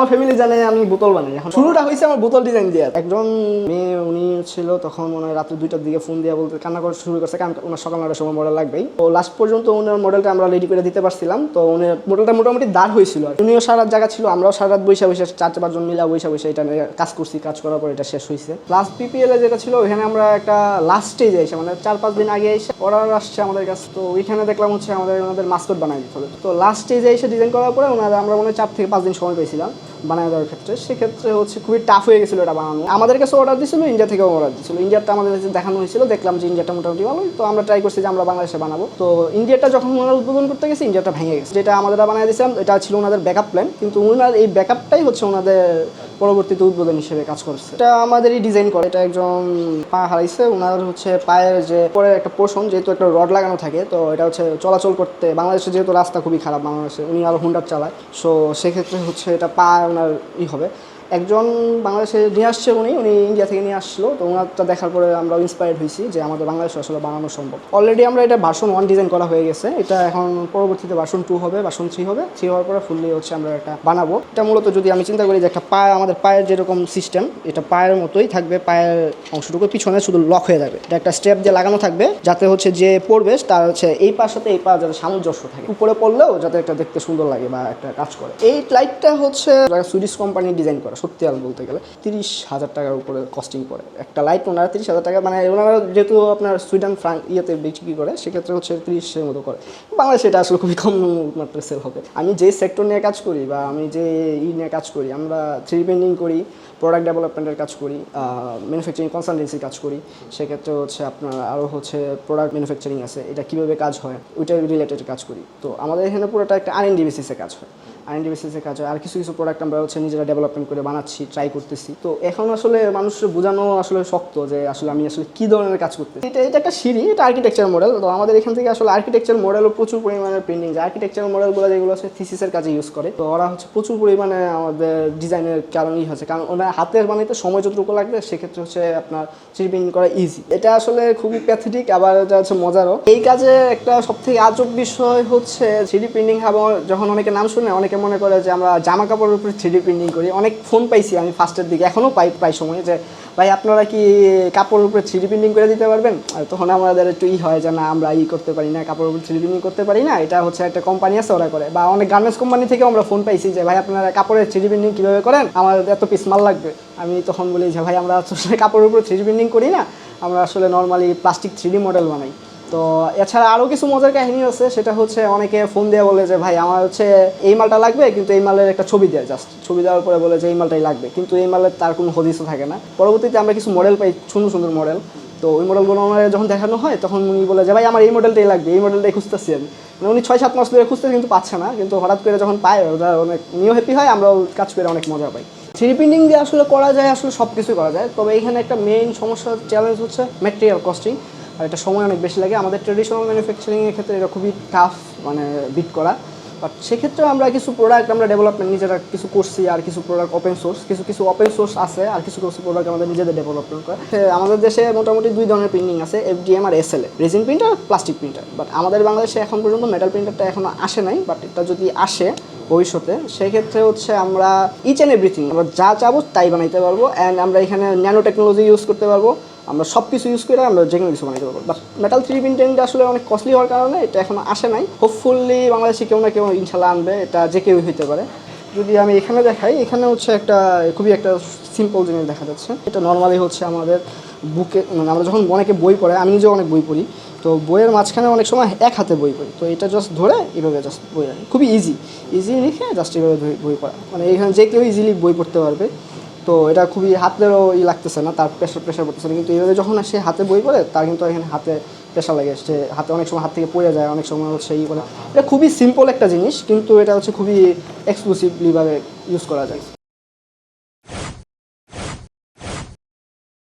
আমার ফ্যামিলি জানে আমি বোতল বানাই। এখন শুরুটা হয়েছে আমার বোতল ডিজাইন দিয়ে একজন মেয়ে, উনি ছিল তখন হয় রাত্রে দুইটার দিকে ফোন দিয়ে বলতে কান্না করে শুরু করছে। কারণ ওনার সকাল নটার সময় মডেল লাগবেই। তো লাস্ট পর্যন্ত ওনার মডেলটা আমরা রেডি করে দিতে পারছিলাম। তো উনার মডেলটা মোটামুটি দাঁড় হয়েছিল আর উনিও সারা জায়গা ছিল, আমরাও সারা রাত বৈশা বৈশা চার পাঁচজন মিলা বৈশা বৈশা এটা নিয়ে কাজ করছি, কাজ করার পর এটা শেষ হয়েছে লাস্ট পিপিএল যেটা ছিল ওখানে আমরা একটা লাস্ট স্টেজে এসে মানে চার পাঁচ দিন আগে এসে অর্ডার আসছে আমাদের কাছে। তো ওইখানে দেখলাম হচ্ছে আমাদের ওনাদের মাস্কট বানাই দিতে হবে। তো লাস্ট স্টেজে এসে ডিজাইন করার পরে ওনারা আমরা মনে হয় চার থেকে পাঁচ দিন সময় পেয়েছিলাম বানায় দেওয়ার ক্ষেত্রে, সেক্ষেত্রে হচ্ছে খুবই টাফ হয়ে গেছিল এটা বানানো। আমাদের কাছে অর্ডার দিয়েছিল ইন্ডিয়া থেকেও অর্ডার দিয়েছিল ইন্ডিয়াটা আমাদের কাছে দেখানো হয়েছিল, দেখলাম যে ইন্ডিয়াটা মোটামুটি ভালো তো আমরা ট্রাই করছি যে আমরা বাংলাদেশে বানাবো। তো ইন্ডিয়াটা যখন ওনারা উদ্বোধন করতে গেছে ইন্ডিয়াটা ভেঙে গেছে। যেটা আমাদের বানিয়ে দিয়েছিলাম, এটা ছিল ওনাদের ব্যাকআপ প্ল্যান কিন্তু ওনার এই ব্যাকআপটাই হচ্ছে ওনাদের পরবর্তীতে উদ্বোধন হিসেবে কাজ করছে। এটা আমাদেরই ডিজাইন করে। এটা একজন পা হারাইছে। ওনার হচ্ছে পায়ের যে পরে একটা পোর্শন যেহেতু একটা রড লাগানো থাকে, তো এটা হচ্ছে চলাচল করতে বাংলাদেশে যেহেতু রাস্তা খুবই খারাপ বাংলাদেশে, উনি আরও হুন্ডার চালায়। সো সেক্ষেত্রে হচ্ছে এটা পা ওনার ই হবে একজন বাংলাদেশে নিয়ে আসছে উনি উনি ইন্ডিয়া থেকে নিয়ে আসলো। তো ওনারটা দেখার পরে আমরা ইন্সপায়ার্ড হয়েছি যে আমাদের বাংলাদেশে আসলে বানানো সম্ভব। অলরেডি আমরা এটা ভার্সন ওয়ান ডিজাইন করা হয়ে গেছে। এটা এখন পরবর্তীতে ভার্সন টু হবে ভার্সন থ্রি হবে। থ্রি হওয়ার পরে ফুললি হচ্ছে আমরা এটা বানাবো। এটা মূলত যদি আমি চিন্তা করি যে একটা পায়ে, আমাদের পায়ের যেরকম সিস্টেম এটা পায়ের মতোই থাকবে, পায়ের অংশটুকু পিছনে শুধু লক হয়ে যাবে। এটা একটা স্টেপ দিয়ে লাগানো থাকবে, যাতে হচ্ছে যে পড়বে, তার হচ্ছে এই পার সাথে এই পা যাতে সামঞ্জস্য থাকে। উপরে পড়লেও যাতে একটা দেখতে সুন্দর লাগে বা একটা কাজ করে। এই লাইটটা হচ্ছে সুইডিশ কোম্পানির ডিজাইন করা। সত্যি আর বলতে গেলে, তিরিশ হাজার টাকার উপরে কস্টিং পড়ে একটা লাইট ওনারা তিরিশ হাজার টাকা মানে ওনারা যেহেতু আপনার সুইডেন ফ্রাঙ্ক ইয়েতে বিক্রি করে, সেক্ষেত্রে হচ্ছে তিরিশের মতো করে। বাংলাদেশে এটা আসলে খুবই কম মাত্রায় সেল হবে। আমি যে সেক্টর নিয়ে কাজ করি বা আমি যে ই নিয়ে কাজ করি, আমরা থ্রি পেন্টিং করি প্রোডাক্ট ডেভেলপমেন্টের কাজ করি ম্যানুফ্যাকচারিং কনসালটেন্সির কাজ করি, সেক্ষেত্রে হচ্ছে আপনার আরও হচ্ছে প্রোডাক্ট ম্যানুফ্যাকচারিং আছে, এটা কীভাবে কাজ হয় ওইটা রিলেটেড কাজ করি। তো আমাদের এখানে পুরোটা একটা আর এনডি বেসিসে কাজ হয়। আর এনডি বেসিসে কাজ হয়। আর কিছু কিছু প্রোডাক্ট আমরা হচ্ছে নিজেরা ডেভেলপমেন্ট করে বানাচ্ছি ট্রাই করতেছি। তো এখন আসলে মানুষের বোঝানো আসলে শক্ত যে আসলে আমি আসলে কী ধরনের কাজ করতে এটা এটা একটা সিঁড়ি, এটা আর্কিটেকচার মডেল তো আমাদের এখান থেকে আসলে আর্কিটেকচার মডেলও প্রচুর পরিমাণে প্রিন্টিং আর্কিটেকচার মডেলগুলো যেগুলো আছে থিসিসের কাজে ইউজ করে। তো ওরা হচ্ছে প্রচুর পরিমাণে আমাদের ডিজাইনের কারণেই হচ্ছে কারণ ওরা হাতের বানাইতে সময় যতটুকু লাগবে, সেক্ষেত্রে হচ্ছে আপনার থ্রি প্রিন্ট করা ইজি এটা আসলে খুবই প্যাথেটিক আবার এটা হচ্ছে মজারও। এই কাজে একটা সব থেকে আজব বিষয় হচ্ছে থ্রি প্রিন্টিং হবে যখন অনেকে নাম শুনে, অনেকে মনে করে যে আমরা জামা কাপড়ের উপরে থ্রি ডি প্রিন্টিং করি। অনেক ফোন পাইছি আমি ফার্স্টের দিকে। এখনও পাই প্রায় সময় যে, ভাই, আপনারা কি কাপড়ের উপরে থ্রি ডি প্রিন্টিং করে দিতে পারবেন? আর তখন আমাদের একটু ই হয় যে, না, আমরা ই করতে পারি না, কাপড়ের উপরে থ্রি প্রিন্টিং করতে পারি না। এটা হচ্ছে একটা কোম্পানি আছে, ওরা করে। বা অনেক গার্মেন্টস কোম্পানি থেকেও আমরা ফোন পাইছি যে, ভাই, আপনারা কাপড়ের থ্রি প্রিন্টিং কীভাবে করেন? আমার এত পিস মাল লাগবে। আমি তখন বলি যে, ভাই, আমরা আসলে কাপড়ের উপরে থ্রি প্রিন্টিং করি না। আমরা আসলে normally plastic three D model বানাই। তো এছাড়া আরও কিছু মজার কাহিনী আছে, সেটা হচ্ছে অনেকে ফোন দিয়ে বলে যে, ভাই, আমার হচ্ছে এই মালটা লাগবে, কিন্তু এই মালের একটা ছবি দেয় জাস্ট ছবি দেওয়ার পরে বলে যে, এই মালটাই লাগবে। কিন্তু এই মালের তার কোনো হদিসও থাকে না। পরবর্তীতে আমরা কিছু মডেল পাই, সুন্দর সুন্দর মডেল তো ওই মডেলগুলো আমার যখন দেখানো হয়, তখন উনি বলে যে, ভাই, আমার এই মডেলটাই লাগবে, এই মডেলটাই খুঁজতেছি আমি। মানে উনি ছয় সাত মাস ধরে খুঁজতে কিন্তু পাচ্ছে না। কিন্তু হঠাৎ করে যখন পায়, ওরা অনেক উনিও হ্যাপি হয়, আমরাও কাজ করে অনেক মজা পাই। থ্রি প্রিন্টিং দিয়ে আসলে করা যায়, আসলে সব কিছুই করা যায়। তবে এখানে একটা মেইন সমস্যা চ্যালেঞ্জ হচ্ছে ম্যাটেরিয়াল কস্টিং আর এটা সময় অনেক বেশি লাগে। আমাদের ট্রেডিশনাল ম্যানুফ্যাকচারিংয়ের ক্ষেত্রে এটা খুবই টাফ মানে বিট করা। বাট সেক্ষেত্রে আমরা কিছু প্রোডাক্ট আমরা ডেভেলপমেন্ট নিজেরা কিছু করছি আর কিছু প্রোডাক্ট ওপেন সোর্স কিছু কিছু ওপেন সোর্স আছে আর কিছু কিছু প্রোডাক্ট আমাদের নিজেদের ডেভেলপমেন্ট করে। আমাদের দেশে মোটামুটি দুই ধরনের প্রিন্টিং আছে FDM R SLA resin printer plastic printer but আমাদের বাংলাদেশে এখন পর্যন্ত মেটাল প্রিন্টারটা এখনও আসে নাই বাট এটা যদি আসে ভবিষ্যতে, সেক্ষেত্রে হচ্ছে আমরা ইচ অ্যান্ড এভরিথিং আমরা যা চাবো তাই বানাইতে পারব। অ্যান্ড আমরা এখানে ন্যানো টেকনোলজি ইউজ করতে পারব। আমরা সব কিছু ইউজ করে আমরা যে কোনো কিছু বানাতে পারব। বাট মেটাল থ্রি প্রিন্টিংটা আসলে অনেক কস্টলি হওয়ার কারণে এটা এখনও আসে নাই। হোপফুলি বাংলাদেশে কেউ না কেউ ইনশাল্লাহ আনবে, এটা যে কেউ হইতে পারে। যদি আমি এখানে দেখাই, এখানে হচ্ছে একটা খুবই একটা সিম্পল জিনিস দেখা যাচ্ছে। এটা নর্মালি হচ্ছে আমাদের বুকে মানে আমরা যখন অনেকে বই পড়ে, আমি নিজেও অনেক বই পড়ি। তো বইয়ের মাঝখানে অনেক সময় এক হাতে বই পড়ি। তো এটা জাস্ট ধরে এভাবে জাস্ট বই খুবই ইজি ইজি লিখে জাস্ট ধরে বই পড়া। মানে এখানে যে কেউ ইজিলি বই পড়তে পারবে। তো এটা খুবই হাতেরও ই লাগতেছে না, তার প্রেশার প্রেশার পড়তেছে না। কিন্তু এইভাবে যখন সে হাতে বই পড়ে, তার কিন্তু এখানে হাতে প্রেশার লাগে। সে হাতে অনেক সময় হাত থেকে পড়ে যায়, অনেক সময় হচ্ছে ই করে। এটা খুবই সিম্পল একটা জিনিস, কিন্তু এটা হচ্ছে খুবই এক্সক্লুসিভলিভাবে ইউজ করা যায়।